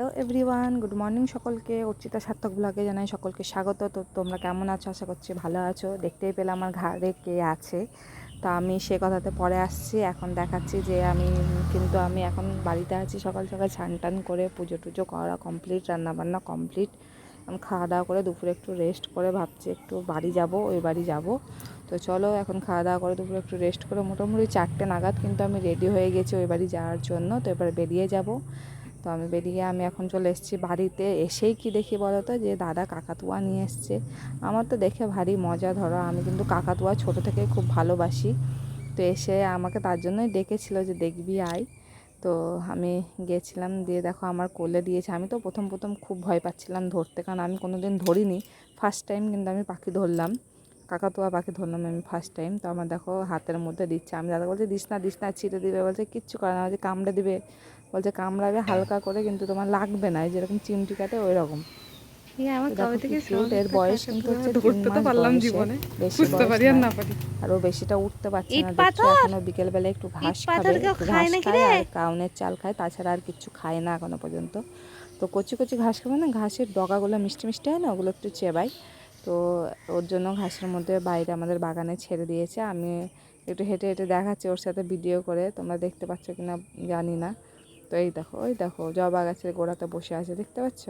Hello everyone good morning সকলকে। অর্চিতা সার্থক ব্লগে জানাই সকলকে স্বাগত। তো তোমরা কেমন আছো? আশা করছি ভালো আছো। দেখতেই পেলে আমার ঘাড়ে কে আছে। তো আমি সে কথাতে পরে আসছি। এখন দেখাচ্ছি যে আমি, কিন্তু আমি এখন বাড়িতে আছি সকাল সকাল স্নান টান করে পুজো টুজো করা কমপ্লিট রান্নাবান্না কমপ্লিট খাওয়া দাওয়া করে দুপুরে একটু রেস্ট করে ভাবছি একটু বাড়ি যাব, ওই বাড়ি যাব। তো চলো এখন খাওয়া দাওয়া করে দুপুরে একটু রেস্ট করে মোটামুটি চারটে নাগাদ কিন্তু আমি রেডি হয়ে গেছি ওই বাড়ি যাওয়ার জন্য। তো এবার বেরিয়ে যাব। তো আমি বেরিয়ে আমি এখন চলে এসেছি বাড়িতে। এসেই কি দেখি বলো তো যে, দাদা কাকাতুয়া নিয়ে এসছে। আমার তো দেখে ভারী মজা, ধরো আমি কিন্তু কাকাতুয়া ছোট থেকে খুব ভালোবাসি। তো এসে আমাকে তার জন্যই ডেকেছিল যে, দেখবি, আয়। তো আমি গিয়েছিলাম দিয়ে দেখো আমার কোলে দিয়েছে। আমি তো প্রথম প্রথম খুব ভয় পাচ্ছিলাম ধরতে, কারণ আমি কোনো দিন ধরিনি। ফার্স্ট টাইম কিন্তু আমি পাখি ধরলাম। কাকাতুয়া পাখি ধরলাম আমি ফার্স্ট টাইম তো আমার দেখো হাতের মধ্যে দিচ্ছে। আমি দাদা বলছে দিস না দিস না ছিঁড়ে দিবে। বলছে কিচ্ছু করে না। বলছে কামড়ে দিবে। বলছে কামড়াবে হালকা করে কিন্তু তোমার লাগবে না। এই যেরকম চিমটি কাটে ওই রকম এর বয়স কিন্তু হচ্ছে তিন মাস বয়সে। বেশি আর ও বেশিটা উঠতে পারছে না দেখছ এখনও বিকেলবেলা একটু ঘাস খাবে ঘাস নাকি খায় আর কাউনের চাল খায় তাছাড়া আর কিছু খায় না এখনও পর্যন্ত। তো কচি কচি ঘাস খাবে না ঘাসের ডগাগুলো মিষ্টি মিষ্টি হয় না ওগুলো একটু চেবাই তো ওর জন্য ঘাসের মধ্যে বাইরে আমাদের বাগানে ছেড়ে দিয়েছে। আমি একটু হেঁটে হেঁটে দেখাচ্ছি ওর সাথে ভিডিও করে, তোমরা দেখতে পাচ্ছ কি না জানি না। তো এই দেখো ওই দেখো, জবা গাছের গোড়াতে বসে আছে, দেখতে পাচ্ছ?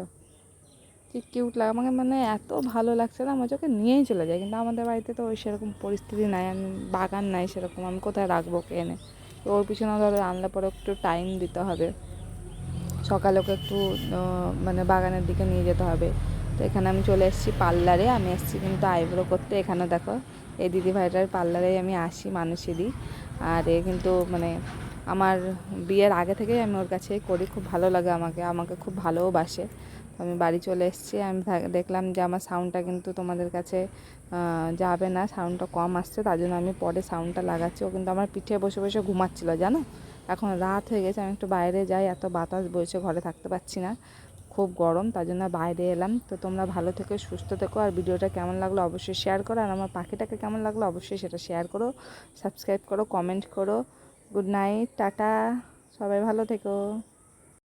কি কিউট লাগে, আমাকে মানে এত ভালো লাগছে না, আমার চোখে নিয়েই চলে যায়। কিন্তু আমাদের বাড়িতে তো ওই সেরকম পরিস্থিতি নাই, আমি বাগান নাই সেরকম, আমি কোথায় রাখব ওকে এনে? তো ওর পিছনে ধরো আনলে পরে একটু টাইম দিতে হবে। সকালে ওকে একটু মানে বাগানের দিকে নিয়ে যেতে হবে। তো এখানে আমি চলে এসেছি পার্লারে, আমি এসেছি কিন্তু আইব্রো করতে। এখানে দেখো, এই দিদি ভাইটার পার্লারে আমি আসি মানুষেরই। আর এ কিন্তু মানে আমার বিয়ের আগে থেকেই আমি ওর কাছে করি, খুব ভালো লাগে আমাকে আমাকে খুব ভালোবাসে আমি বাড়ি চলে এসেছি, আমি দেখলাম যে আমার সাউন্ডটা কিন্তু তোমাদের কাছে যাবে না সাউন্ডটা কম আসছে, তার জন্য আমি পরে সাউন্ডটা লাগাচ্ছি। ও কিন্তু আমার পিঠে বসে বসে ঘুমাচ্ছিল, জানো? এখন রাত হয়ে গেছে, আমি একটু বাইরে যাই, এত বাতাস বইছে, ঘরে থাকতে পারছি না। খুব গরম, তার জন্য বাইরে এলাম। তো তোমরা ভালো থেকো, সুস্থ থেকো। আর ভিডিওটা কেমন লাগল অবশ্যই শেয়ার করো। আর আমার পাখিটাকে কেমন লাগল অবশ্যই সেটা শেয়ার করো সাবস্ক্রাইব করো কমেন্ট করো। Good night tata. সবাই ভালো থেকো।